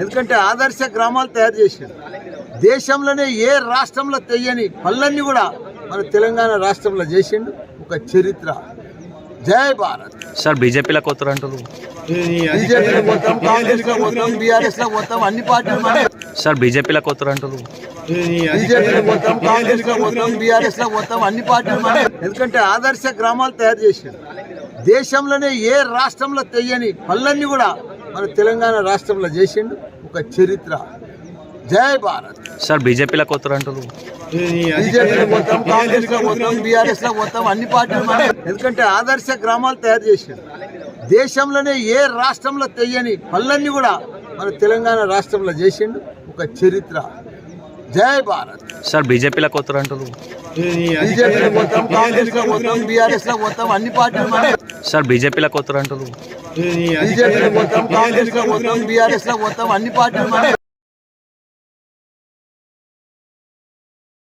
ఎందుకంటే ఆదర్శ గ్రామాలు తయారు చేసిండు. దేశంలోనే ఏ రాష్ట్రంలో తెయ్యని పనులన్నీ కూడా మన తెలంగాణ రాష్ట్రంలో చేసిండు. ఒక చరిత్ర. జై భారత్. సార్ బీజేపీలో కొత్త అంటారు బీజేపీలో పోతాం కాంగ్రెస్లో పోతాం బీఆర్ఎస్లో పోతాం అన్ని పార్టీలు. సార్ బీజేపీలో కొత్త అంటారు బీజేపీలో పోతాం కాంగ్రెస్లో పోతాం బీఆర్ఎస్లో పోతాం అన్ని పార్టీలు. ఎందుకంటే ఆదర్శ గ్రామాలు తయారు చేసిండు. దేశంలోనే ఏ రాష్ట్రంలో తెయ్యని పనులన్నీ కూడా మన తెలంగాణ రాష్ట్రంలో చేసిండు ఒక చరిత్ర. జై భారత్. సార్ బీజేపీలో కొత్త అంటారు బీజేపీలో పోతాం కాంగ్రెస్లో పోతాం అన్ని పార్టీలు. ఎందుకంటే ఆదర్శ గ్రామాలు తయారు చేసిండు. దేశంలోనే ఏ రాష్ట్రంలో తెయ్యని పనులన్నీ కూడా మన తెలంగాణ రాష్ట్రంలో చేసిండు ఒక చరిత్ర. జై భారత్ సార్ బీజేపీలో కొత్త అంటారు బీజేపీలో పోతాం కాంగ్రెస్లో పోతాం బీఆర్ఎస్లో పోతాం అన్ని పార్టీలు. సార్ బీజేపీలో కొత్త అంటారు బీజేపీలో పోతాం అన్ని పార్టీలు.